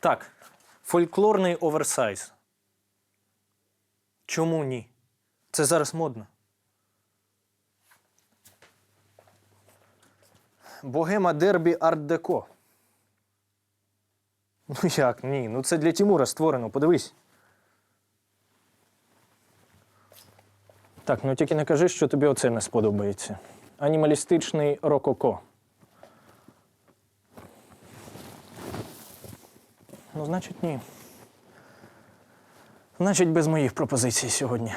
Так, фольклорний оверсайз. Чому ні? Це зараз модно. Богема Дербі Арт-Деко. Ну як? Ні. Ну це для Тімура створено, подивись. Так, ну тільки не кажи, що тобі оце не сподобається. Анімалістичний рококо. Ну, значить, ні. Значить, без моїх пропозицій сьогодні.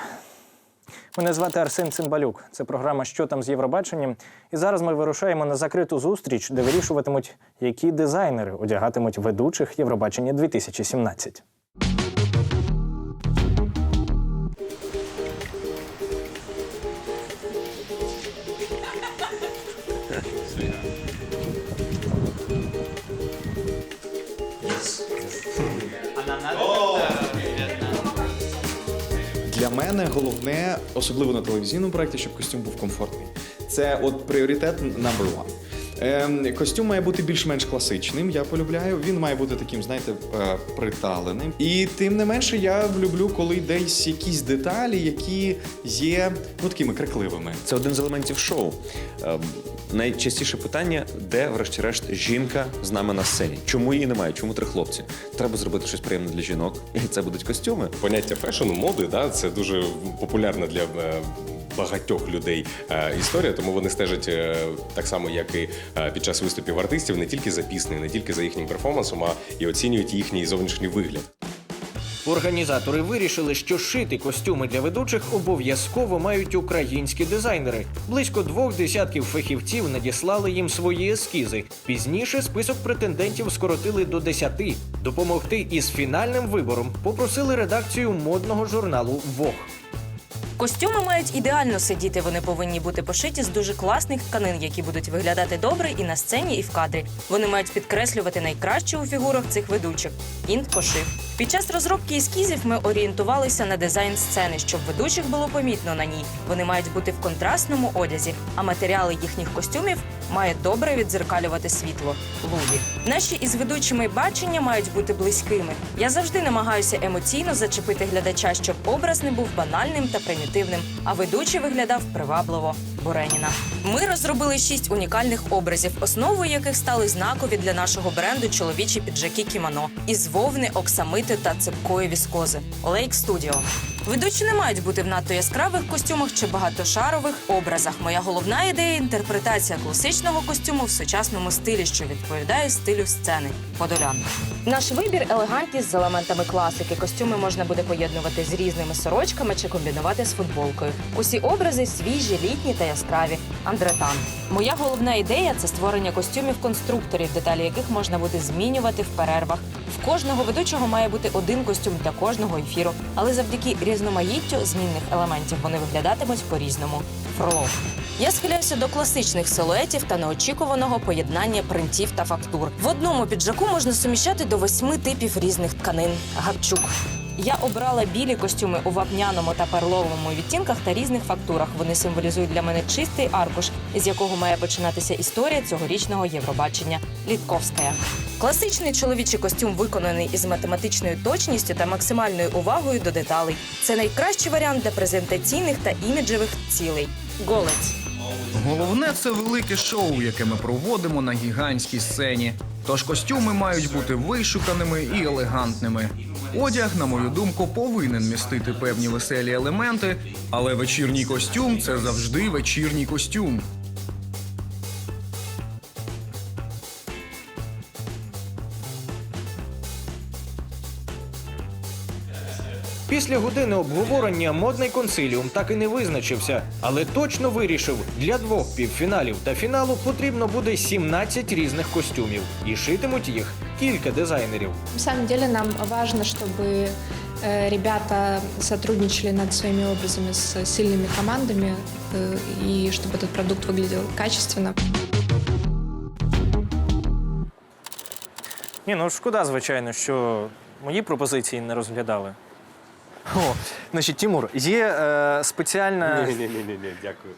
Мене звати Арсен Цимбалюк. Це програма Що там з Євробаченням. І зараз ми вирушаємо на закриту зустріч, де вирішуватимуть, які дизайнери одягатимуть ведучих Євробачення 2017. Для мене головне, особливо на телевізійному проєкті, щоб костюм був комфортний. Це от пріоритет number one. Ем, костюм має бути більш-менш класичним. Я полюбляю. Він має бути таким, знаєте, е, приталеним. І тим не менше, я люблю, коли десь якісь деталі, які є ну такими крикливими. Це один з елементів шоу. Найчастіше питання, де, врешті-решт, жінка з нами на сцені? Чому її немає? Чому три хлопці? Треба зробити щось приємне для жінок, і це будуть костюми. поняття фешену, моди, да, це дуже популярна для е, багатьох людей е, історія, тому вони стежать е, так само, як і е, під час виступів артистів, не тільки за піснею, не тільки за їхнім перформансом, а і оцінюють їхній зовнішній вигляд. Організатори вирішили, що шити костюми для ведучих обов'язково мають українські дизайнери. Близько двох десятків фахівців надіслали їм свої ескізи. Пізніше список претендентів скоротили до десяти. Допомогти із фінальним вибором попросили редакцію модного журналу Вог. Костюми мають ідеально сидіти. Вони повинні бути пошиті з дуже класних тканин, які будуть виглядати добре і на сцені, і в кадрі. Вони мають підкреслювати найкраще у фігурах цих ведучих. Інт пошив. Під час розробки ескізів ми орієнтувалися на дизайн сцени, щоб ведучих було помітно на ній. Вони мають бути в контрастному одязі, а матеріали їхніх костюмів мають добре відзеркалювати світло. Луві. Наші із ведучими бачення мають бути близькими. Я завжди намагаюся емоційно зачепити глядача, щоб образ не був банальним та примітивним, а ведучий виглядав привабливо. Буреніна. Ми розробили шість унікальних образів, основою яких стали знакові для нашого бренду чоловічі піджаки кімоно із вовни, оксамити та цепкої віскози. Лейк Студіо. Ведучі не мають бути в надто яскравих костюмах чи багатошарових образах. Моя головна ідея інтерпретація класичного костюму в сучасному стилі, що відповідає стилю сцени. Подолян. Наш вибір елегантність з елементами класики. Костюми можна буде поєднувати з різними сорочками чи комбінувати з футболкою. Усі образи свіжі, літні та яскраві. Андретан. Моя головна ідея це створення костюмів конструкторів, деталі яких можна буде змінювати в перервах. В кожного ведучого має бути один костюм для кожного ефіру, але завдяки різноманіттю змінних елементів вони виглядатимуть по-різному. Фролов. Я схиляюся до класичних силуетів та неочікуваного поєднання принтів та фактур. В одному піджаку можна суміщати до восьми типів різних тканин. Гавчук. Я обрала білі костюми у вапняному та перловому відтінках та різних фактурах. Вони символізують для мене чистий аркуш, з якого має починатися історія цьогорічного Євробачення. Літковська. Класичний чоловічий костюм виконаний із математичною точністю та максимальною увагою до деталей. Це найкращий варіант для презентаційних та іміджевих цілей. Голець. Головне це велике шоу, яке ми проводимо на гігантській сцені. Тож костюми мають бути вишуканими і елегантними. Одяг, на мою думку, повинен містити певні веселі елементи, але вечірній костюм це завжди вечірній костюм. Після години обговорення модний консиліум так і не визначився, але точно вирішив, для двох півфіналів та фіналу потрібно буде 17 різних костюмів, і шитимуть їх кілька дизайнерів. На самом деле нам важно, чтобы э, ребята сотрудничали над своими образами с сильными командами э, и чтобы этот продукт выглядел качественно. Ні, ну шкода, звичайно, що мої пропозиції не розглядали. О, значить, Тімур, є е, спеціальна. Ні, ні, ні, ні, дякую.